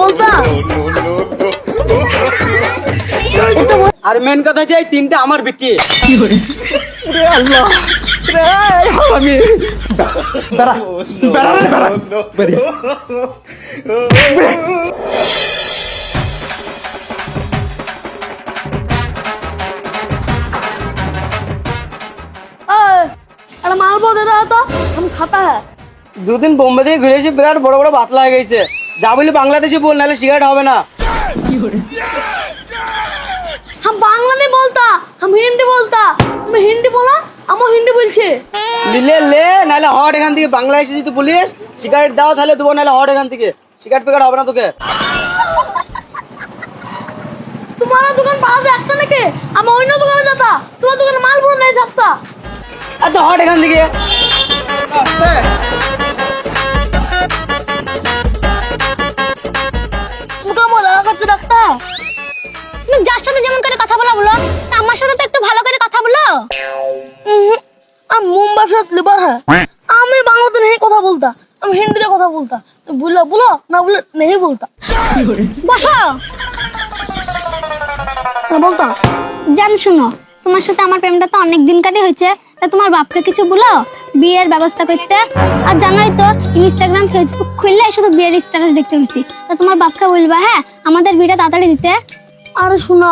বলতা? আর মেন কথা হচ্ছে এই তিনটা আমার বিটি। রে আল্লাহ রে আমি বেড়া বেড়া বেড়া। বেরি একটা মাল বলতে দাও তো আমি খাতা হ্যাঁ দুদিন বোম্বে থেকে ঘুরে এসে বিরাট বড় বড় বাতলা হয়ে গেছে। যা বলি বাংলাদেশে বল নাহলে সিগারেট হবে না। हम बांग्ला नहीं বলতা हम हिंदी बोलता मैं हिंदी बोला हम हिंदी बोलছে লিলে লে নাহলে হট এখান থেকে বাংলাদেশে যদি বলিস সিগারেট দাও তাহলে দেবো নাহলে হট এখান থেকে। সিগারেট ফিগারেট হবে না তোকে। তোমার দোকান পাওয়া একটা নাকি? আমি অন্য দোকানে যেতা। তোমার দোকানে মাল পুরো নাই থাকতা এত হট এখান থেকে। করে কথা বলা বলো। আমার সাথে তো একটু ভালো করে কথা বলো। আমি মুম্বাই ফেরত লিবার হ্যাঁ। আমি বাংলাতে নেই কথা বলতা। আমি হিন্দিতে কথা বলতা। বুঝলা বলো না বলে নেই বলতা। বসো। না বলতা। জান শুনো। তোমার সাথে আমার প্রেমটা তো অনেক দিন কাটে হয়েছে। তা তোমার বাপকে কিছু বলো? বিয়ের ব্যবস্থা করতে। আর জানোই তো ইনস্টাগ্রাম ফেসবুক খুললে শুধু বিয়ের স্ট্যাটাস দেখতে হয়েছি। তা তোমার বাপকে বলবা হ্যাঁ? আমাদের বিয়েটা তাড়াতাড়ি দিতে। আরে শোনা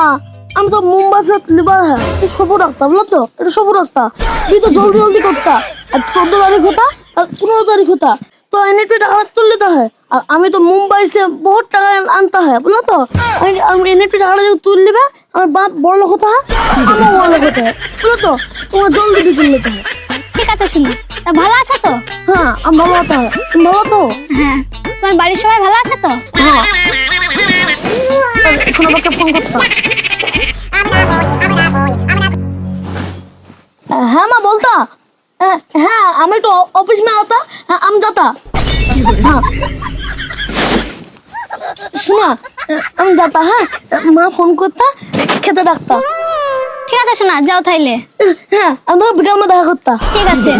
আমি তো মুম্বাই ফেরত লিবার হ্যাঁ তুই সবু রাখতা বুঝলো এটা সবু রাখতা তুই তো জলদি জলদি করতা। আর চোদ্দ তারিখ হতা আর পনেরো তারিখ হতা। তো এনএফটি টাকা তুললে তো হয়। হ্যাঁ। আর আমি তো মুম্বাই সে বহুত টাকা আনতে হয় হ্যাঁ, বুঝলো তো? আমি এনএফটি টাকাটা যদি তুল লিবে আমার বাপ বড় লোক হতা হ্যাঁ, আমার বড় লোক হতা বুঝলো তো? তোমার জলদি দিয়ে তুললে হয়। ঠিক আছে শুনি। ভালো আছে তো? হ্যাঁ আমি ভালো আছো তুমি ভালো তো হ্যাঁ। তোমার বাড়ির সবাই ভালো আছে তো? হ্যাঁ। এখন আমাকে ফোন করতে। হ্যাঁ, হ্যাঁ মা বলতা। হ্যাঁ আমি একটু অফিস মে আওতা হ্যাঁ, আমি যাতা। হ্যাঁ। শোনা যাতা হ্যাঁ? মা ফোন করতা খেতে ডাকতা। ঠিক আছে শোনা যাও তাইলে। হ্যাঁ আমি বিকাল মা দেখা করতা। ঠিক আছে।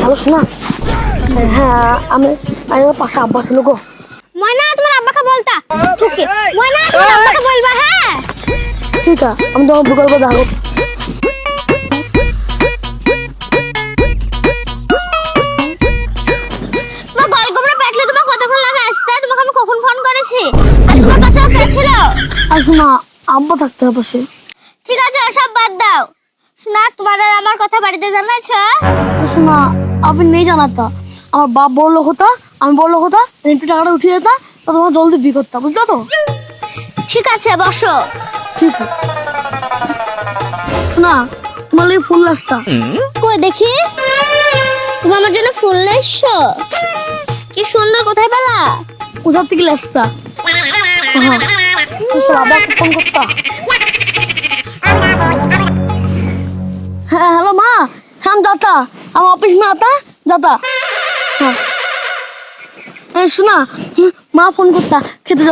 হ্যালো শোনা। হ্যাঁ আমি আমি আমার পাশে আব্বা ছিল গো। ময়না তোমার আব্বাকে বলতা। ঠুকে ময়না তোমার আব্বাকে বলবা হ্যাঁ? ঠিক আছে আমি তোমার বিকাল মধ্যে দেখা শোনা আব্বা থাকতে হবে পাশে ঠিক আছে ওসব বাদ দাও। শোনা তোমার আর আমার কথা বাড়িতে জানাইছো? শোনা আপনি নেই জানাতা। আমার বাপ বড় লোক হতা আমি বড় লোক হতা টাকাটা উঠিয়ে যেতা তোমার জলদি বি করতাম বুঝলো তো? ঠিক আছে বসো। ঠিক। না তোমার লাগে ফুল আসতা কই দেখি? তুমি আমার জন্য ফুল এসছো? কি সুন্দর কোথায় পেলা? কোথা থেকে আসতা আচ্ছা, আবার ফোন করতা? হ্যাঁ হ্যালো মা হ্যাঁ দাতা। আমার অফিস মে আতা যাতা হ্যাঁ। মা ফোন খেতে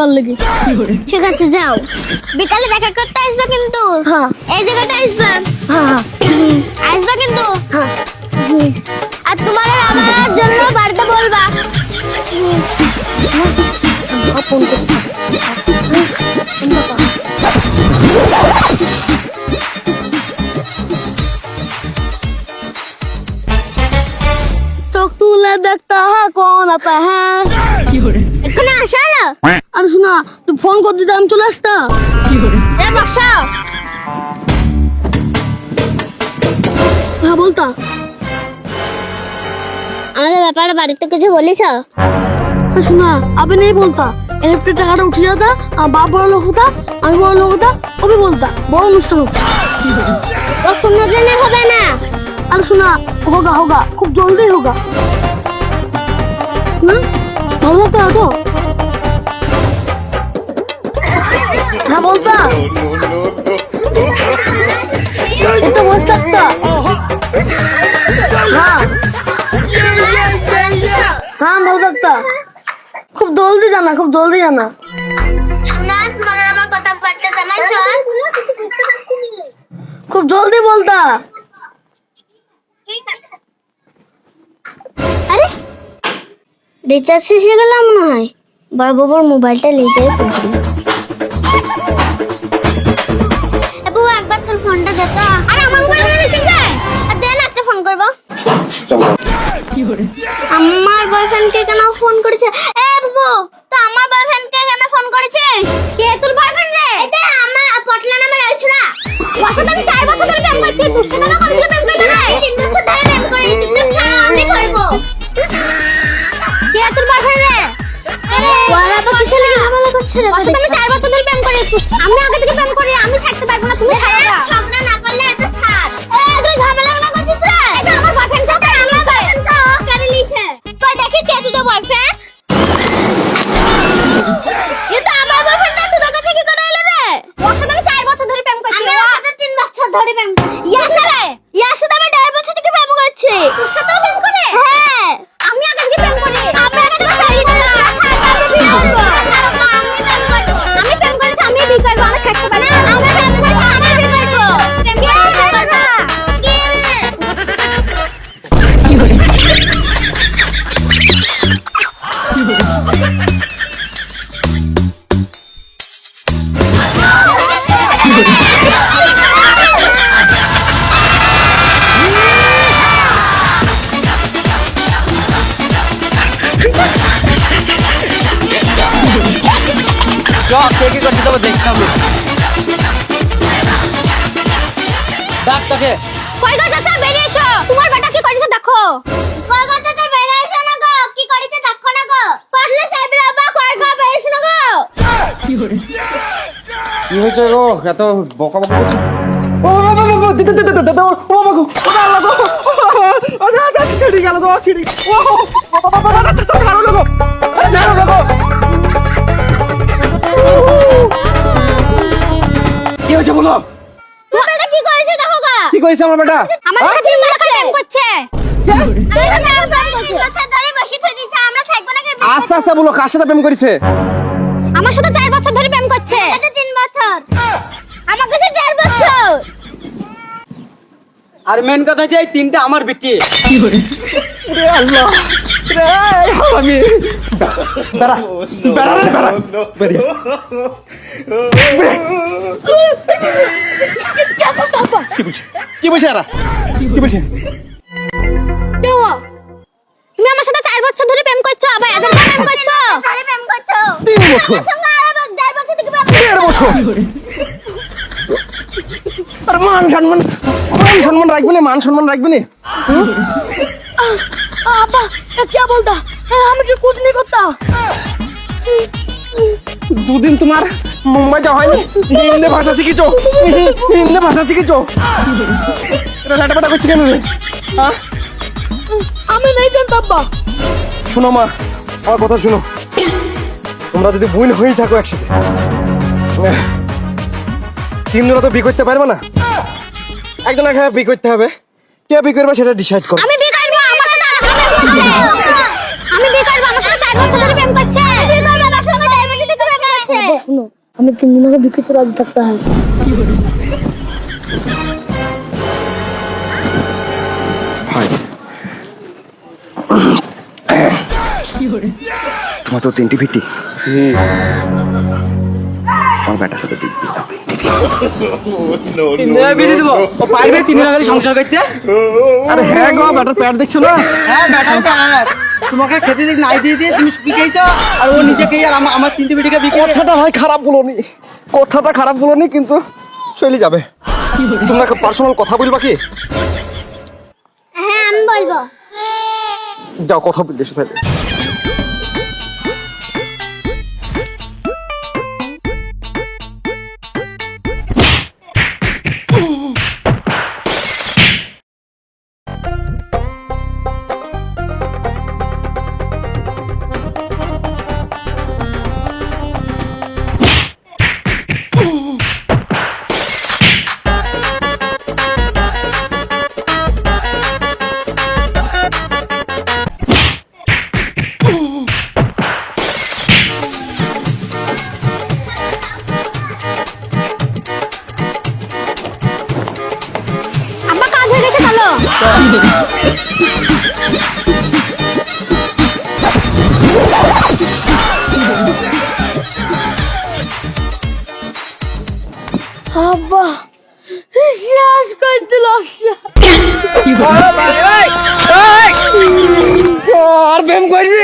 ঠিক আছে যাও। বিকালে দেখা করতে আসবে কিন্তু? হ্যাঁ। এই জায়গাটা আসবে? হ্যাঁ, হ্যাঁ। আসবে কিন্তু? হ্যাঁ। আর বাড়িতে চোখ তুলে দেখতে হ্যাঁ কোন আপা হ্যাঁ? শোনা তুই ফোন করে দিতে আমি চলে আসতা এ বসাও হ্যাঁ বলতা। আমাদের ব্যাপারে বাড়িতে কিছু বলিস? শোনা আবে নেই বলতা। এনএফটি টাকাটা উঠে যেতা আমার বাপ বড় লোক হতা আমি বড় লোক হতা ওকে বলতা বড় অনুষ্ঠান হতো। ও কোনো দিনে হবে না। আর শোনা হোগা হোগা খুব জলদি হোগা। না ভালো লাগতে বলতা এটা বসে থাকতা হ্যাঁ। হ্যাঁ ভালো থাকতা খুব জলদি জানা খুব জলদি জানা। খুব জলদি বলতা। আরে রিচার্জ শেষ হয়ে গেল মনে হয়। বাবুর মোবাইলটা নিয়ে যাই আমার বয়ফ্রেন্ডকে কেন ফোন করেছে? এ বাবু তো আমার বয়ফ্রেন্ডকে কেন ফোন করেছিস কে তোর বয়ফ্রেন্ড রে? এটা আমার পটলা নামের ওই ছোড়া। ওর সাথে আমি চার বছর ধরে প্রেম করছি সাথে আমি কবে থেকে প্রেম করলি রে তিন বছর ধরে প্রেম করি চুপচাপ ছাড়া আমি করব। কে তোর বয়ফ্রেন্ড রে? ওরা আবার কিসে লেগে ঝামেলা করছে ওর সাথে আমি চার বছর ধরে প্রেম করি আমি আগে থেকে প্রেম করি আমি ছাড়তে পারব না তুমি ছাড়ো। তুই বয়ফ্রেন্ড কে কি তবে দেখতাম ডাক তোকে কই গো চাচা বেরিয়ে এসো তোমার বেটা কি করেছে দেখো কই গো চাচা বেরিয়ে এসো না গো কি করেছে দেখো না গো পড়লে সাহেবের আব্বা কই গো বেরিয়ে এসো না গো কি হয়েছে গো এত বকা বকা করছ ও বাবা বাবা দিতে দিতে দিতে দিতে ও বাবা গো ও আল্লাহ গো ও যা যা গেল গো ছিড়ি ও বাবা বাবা বাবা চল চল গো কি হয়েছে বলো? তোমার বেটা কি করেছে দেখো গো। কি করেছে আমার বেটা? আমার হ্যাঁ? সাথে করছে। না আস্তে আস্তে বলো কার সাথে প্রেম করেছে? আমার সাথে চার বছর ধরে প্রেম করছে। তিন বছর। আমার কাছে দেড় বছর। আর মেন কথা এই তিনটা আমার বিটি। রে আল্লাহ রে আমি বেড়া বেড়া রে বেড়া কি বলছে কি বলছে এরা কি বলছে দেওয়া তুমি আমার সাথে চার বছর ধরে প্রেম করছ আবার এদের প্রেম প্রেম করছ। তিন বছর। দেড় বছর আরে মান সম্মান মান সম্মান রাখবে না মান সম্মান রাখবে না। আব্বা কে বলতা हमें कि कुछ नहीं करता দুদিন তোমার মুম্বাই যাওয়া হয়নি হিন্দি ভাষা শিখেছো হিন্দি ভাষা শিখেছো এটা লাটাপাটা করছে কেন রে হ্যাঁ আমি नहीं जानता अब्बा শোনো মা আমার কথা শোনো তোমরা যদি বোন হয়েই থাকো একসাথে আহ, তিনজনে তো বিয়ে করতে পারবে না একজন একা বিয়ে করতে হবে কে বিয়ে করবে সেটা ডিসাইড করো আমি বিয়ে করবো আমার সাথে আমি বেকার বাবা সাথে চার বছর ধরে প্রেম করছে। বেকার বাবার সঙ্গে ডাইভার্সিটি করছে শুনো আমি তিন দিন আগে থাকতে হয়। তোমার তো তিনটি ভিটি। সংসার করতে? হ্যাঁ গো ব্যাটার প্যাট দেখছ না? হ্যাঁ ব্যাটার প্যাট তোমাকে খেতে দিক নাই দিয়ে দিয়ে তুমি শুকিয়ে খেয়েছো আর ও নিজে খেয়ে আর আমার আমার তিনটে বিটিকে বিক্রি কথাটা ভাই খারাপ বলোনি। কথাটা খারাপ বলোনি কিন্তু চলে যাবে। তোমরা পার্সোনাল কথা বলবা কি? হ্যাঁ আমি বলব। যাও কথা বললে এসে তাহলে। করতে লজ্জা আর প্রেম করবি